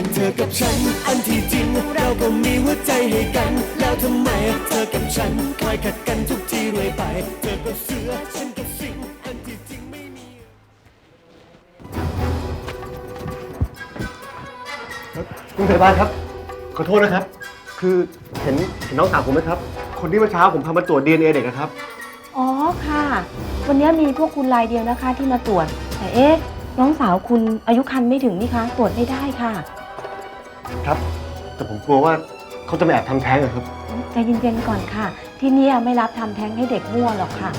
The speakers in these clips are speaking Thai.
กันเธอกับฉัน อันที่จริงเราก็มีหัวใจให้กัน แล้วทำไมเธอกับฉันคอยขัดกันทุกทีเรื่อยไป เธอก็เสือฉันก็สิงอันที่จริงไม่มีคุณพยาบาลครับ ขอโทษนะครับ คือเห็นเห็นน้องสาวผมไหมครับ คนที่เมื่อเช้าผมพามาตรวจ DNA เด็กนะครับ อ๋อค่ะ วันนี้มีพวกคุณรายเดียวนะคะที่มาตรวจ แต่เอ๊ะน้องสาวคุณอายุคันไม่ถึงนี่คะ ตรวจไม่ได้ค่ะ ครับ แต่ผมกลัวว่าเขาจะมาแอบทำแท้งอะครับ ใจเย็นๆก่อนค่ะ ที่เนี่ยไม่รับทำแท้งให้เด็กมั่วหรอกค่ะ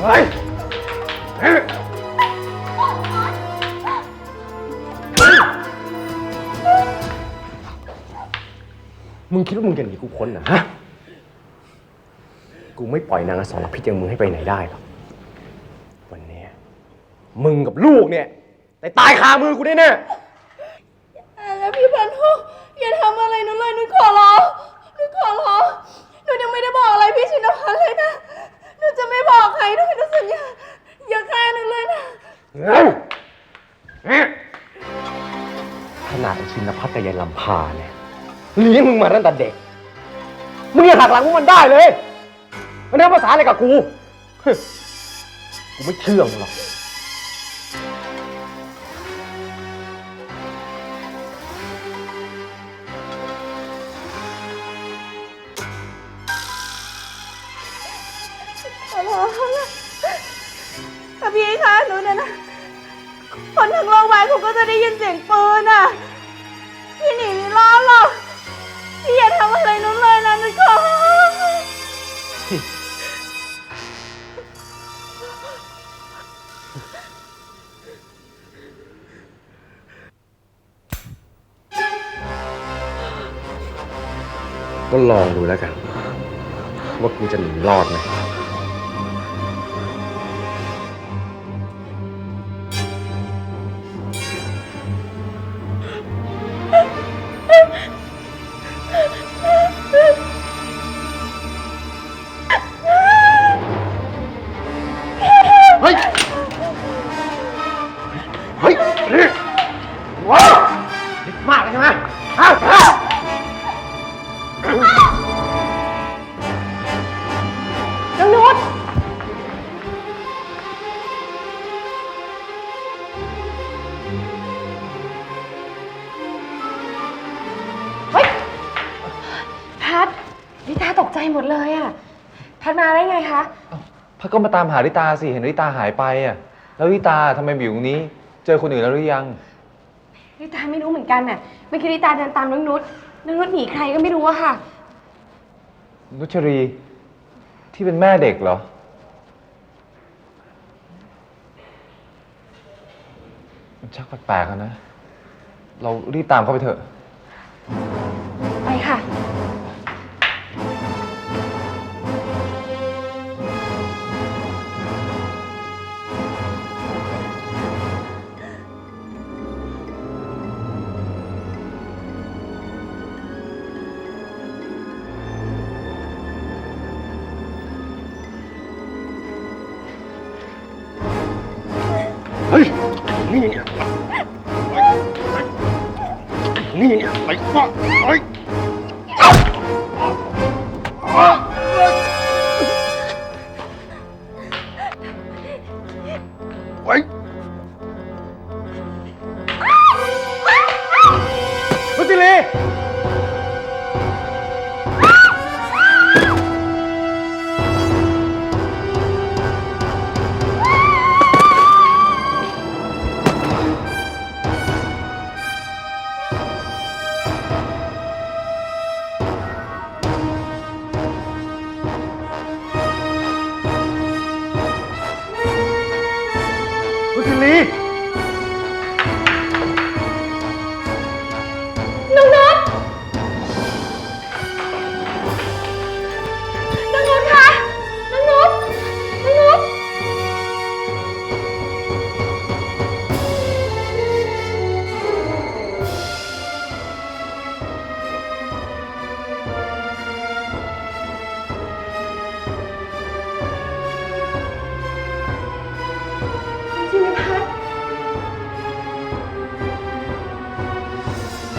เฮ้ยมึงคิดว่ามึงจะหนีกูพ้นเหรอฮะ กูไม่ปล่อยนางอสรพิษอย่างมึงให้ไปไหนได้หรอกวันเนี้ย มึงกับลูกเนี่ยได้ตายคามือกูแน่แน่แล้วพี่พันธุอย่าทำอะไรหนูเลยหนูขอร้องหนูขอร้องหนูยังไม่ได้บอกอะไรพี่ชินพันธ์เลยนะหนูจะไม่บอกใครด้วยหนูสัญญาอย่าฆ่าหนูเลยนะเฮ้ยเฮ้ยขนาดไอ้ชินพัฒน์กับยายลำพาเนี่ยเลี้ยงมึงมาตั้งแต่เด็ก มึงยังหักหลังพวกมันได้เลย มันได้ภาษาอะไรกับกูเฮ้ยกูไม่เชื่อมึงหรอก อร้องนะพี่ฆ่าหนูเนี่ยนะคนทั้งโลกใบเขาก็จะได้ยินเสียงปืนอะ พี่หนีไม่รอดหรอกพี่อย่าทำอะไรหนูเลยนะหนูขอก็ลองดูแล้วกัน ว่ากูจะหนีรอดไหม หมดเลยอะแพทมาได้ไงคะ พักก็มาตามหาลิตาสิ เห็นลิตาหายไปอะ แล้วลิตาทำไมมาอยู่ตรงนี้ เจอคนอื่นแล้วหรือยังลิตาไม่รู้เหมือนกันน่ะเมื่อกี้ลิตาเดินตามน้องนุชน้องนุชหนีใครก็ไม่รู้อะค่ะ นุชรี ที่เป็นแม่เด็กเหรอ มันชักแปลกๆอะนะ เรารีบตามเข้าไปเถอะ ไปค่ะ ฮ้ย นี่ยไงนี่ไงไปวะเฮ้ย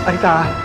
อนิ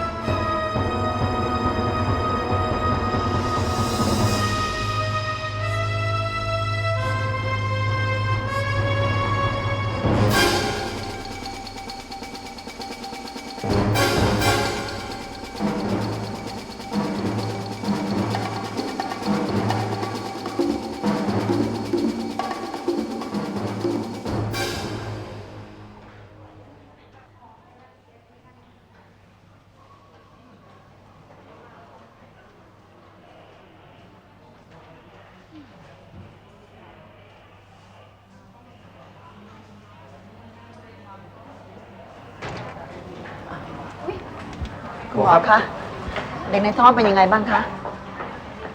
หมอคะ เด็กในท้องเป็นยังไงบ้างคะ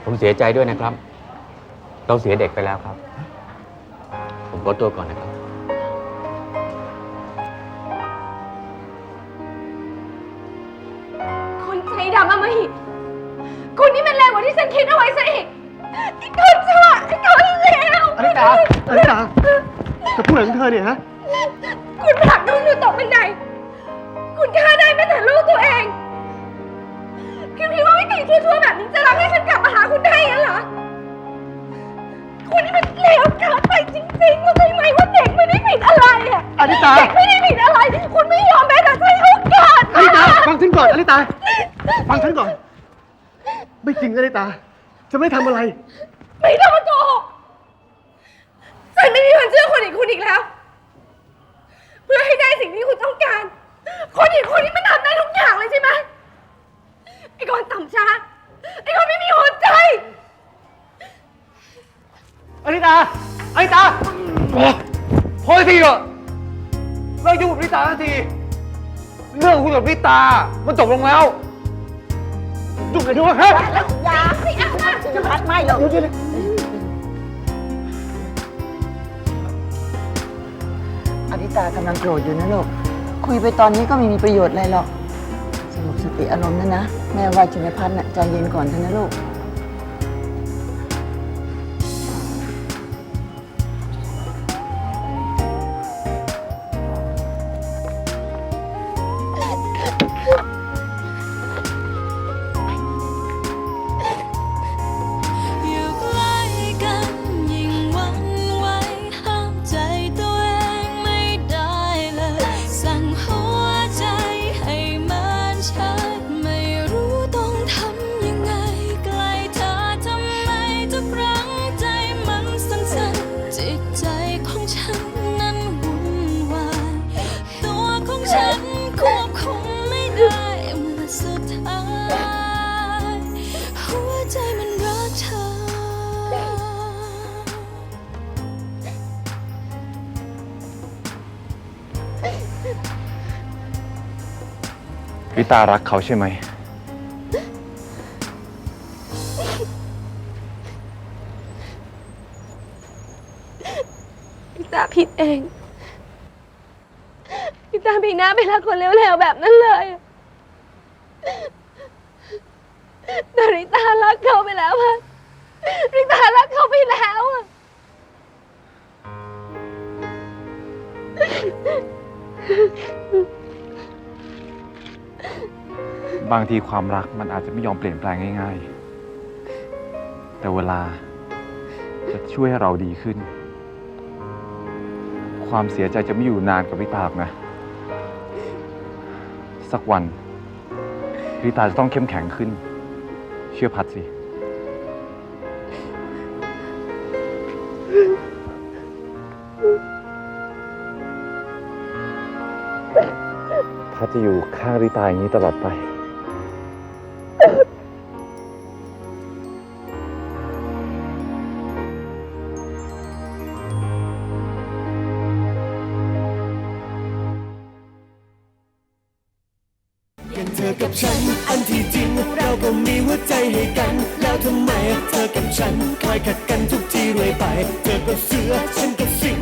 ผมเสียใจด้วยนะครับ เราเสียเด็กไปแล้วครับ ผมขอตัวก่อนนะครับคนใจดำอำมหิตคุณนี่มันแรงกว่าที่ฉันคิดเอาไว้ซะอีกไอ้คนชั่วไอ้คนเลวอนิตาอนิตาจะพูดอะไรของเธอเนี่ยฮะ คุณผลักน้องหนูตกบันได คุณฆ่าได้แม้แต่ลูกตัวเอง คุณคิดว่าวิธีชั่วๆแบบนี้จะทำให้ฉันกลับมาหาคุณได้งั้นเหรอ คุณนี่มันเลวเกินไปจริงๆรู้ไหมว่าเด็กไม่ได้ผิดอะไรอะอนิตา เด็กไม่ได้ผิดอะไร คุณไม่ยอมแม้แต่ให้โอกาสอนิตา ฟังฉันก่อนอนิตา ฟังฉันก่อน ไม่จริงอนิตา จะไม่ทำอะไร ไม่ต้องมาโกหกฉันไม่มีวันเชื่อคนอีกคุณอีกแล้ว เพื่อให้ได้สิ่งที่คุณต้องการ คนอีกคนนี้มันทำได้ทุกอย่างเลยใช่ไหม ไอ้คนต่ำช้า ไอ้คนไม่มีหัวใจ อนิตาอนิตาพอทีเถอะเลิกยุ่งกับนิตาสักที เรื่องคุณกับนิตา มันจบลงแล้วจุกไอ้ด้วยฮะยาไม่เอานะจะพัดไม่หรอกอนิตากำลังโกรธอยู่นะลูก คุยไปตอนนี้ก็ไม่มีประโยชน์อะไรหรอก สงบสติอารมณ์นะนะ แม่ว่าชินพัฒน์น่ะใจเย็นก่อนเถอะนะลูก นิตารักเขาใช่ไหม พี่ตาผิดเอง พี่ตามีหน้าไปรักคนเลวๆแบบนั้นเลย แต่ริตารักเขาไปแล้วอะริตารักเขาไปแล้วอะ บางทีความรักมันอาจจะไม่ยอมเปลี่ยนแปลงง่ายๆ แต่เวลาจะช่วยให้เราดีขึ้น ความเสียใจจะไม่อยู่นานกับริตาหรอกนะ สักวันริตาจะต้องเข้มแข็งขึ้น เชื่อพัดสิ พัดจะอยู่ข้างริตาอย่างนี้ตลอดไป กันเธอกับฉัน อันที่จริงเราก็มีหัวใจให้กัน แล้วทำไมเธอกับฉันคอยขัดกันทุกทีเลยไป เธอก็เสือฉันก็สิง